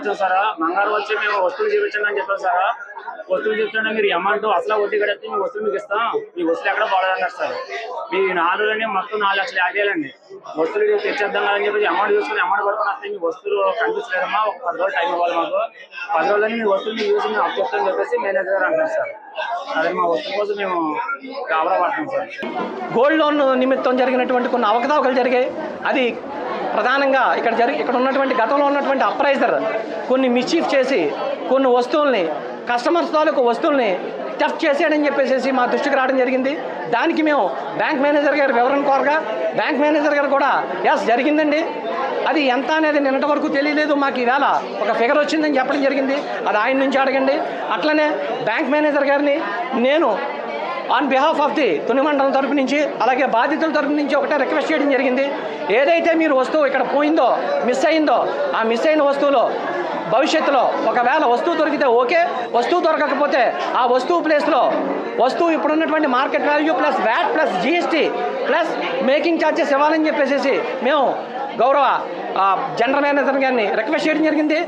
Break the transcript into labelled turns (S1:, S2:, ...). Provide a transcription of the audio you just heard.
S1: వచ్చాం సార్? బంగారం వచ్చి మేము వస్తువులు చూపించండి అని చెప్పారు సార్. వస్తువులు చూపించండి మీరు అమౌంట్ అసలు వడ్డీ కడితే మీ వస్తువులు మీకు ఇస్తాం. మీ వస్తువులు ఎక్కడ బాగాలన్నారు సార్? మీ నాలుగులని మొత్తం నాలుగు లక్షలు యాభైలండి. వస్తువులు తెచ్చేద్దాం అని చెప్పి అమౌంట్ చూసుకుని అమౌంట్ పడుకుని వస్తే మీ వస్తువులు కనిపించలేదమ్మా ఒక పది రోజులు టైం ఇవ్వాలి మాకు. పది రోజులని మీ వస్తువులు మీ చూసి మేము అప్పచెప్తామని చెప్పేసి మేనేజర్ గారు అంటారు సార్. అదే మా వస్తువు కోసం మేము గాబరా పడుతున్నాం సార్.
S2: గోల్డ్ లోన్ నిమిత్తం జరిగినటువంటి కొన్ని అవకతవకలు జరిగాయి. అది ప్రధానంగా ఇక్కడ జరిగి ఇక్కడ ఉన్నటువంటి గతంలో ఉన్నటువంటి అప్రైజర్ కొన్ని మిస్చీఫ్ చేసి కొన్ని వస్తువుల్ని కస్టమర్స్ తాలూకు వస్తువుల్ని టఫ్ చేసాడని చెప్పేసి మా దృష్టికి రావడం జరిగింది. దానికి మేము బ్యాంక్ మేనేజర్ గారి వివరణ కోరగా బ్యాంక్ మేనేజర్ గారు కూడా ఎస్ జరిగిందండి. అది ఎంత అనేది నిన్నటి వరకు తెలియలేదు. మాకు ఈవేళ ఒక ఫిగర్ వచ్చిందని చెప్పడం జరిగింది. అది ఆయన నుంచి అడగండి. అట్లనే బ్యాంక్ మేనేజర్ గారిని నేను on behalf of the Tuni మండలం తరపు నుంచి అలాగే బాధితుల తరపు నుంచి ఒకటే రిక్వెస్ట్ చేయడం జరిగింది. ఏదైతే మీరు వస్తువు ఇక్కడ పోయిందో మిస్ అయిందో ఆ మిస్ అయిన వస్తువులో భవిష్యత్తులో ఒకవేళ వస్తువు దొరికితే ఓకే వస్తువు దొరకకపోతే ఆ వస్తువు ప్లేస్లో వస్తువు ఇప్పుడున్నటువంటి market value plus VAT plus GST plus making charges ఇవ్వాలని చెప్పేసి మేము గౌరవ జనరల్ మేనేజర్ గారిని రిక్వెస్ట్ చేయడం జరిగింది.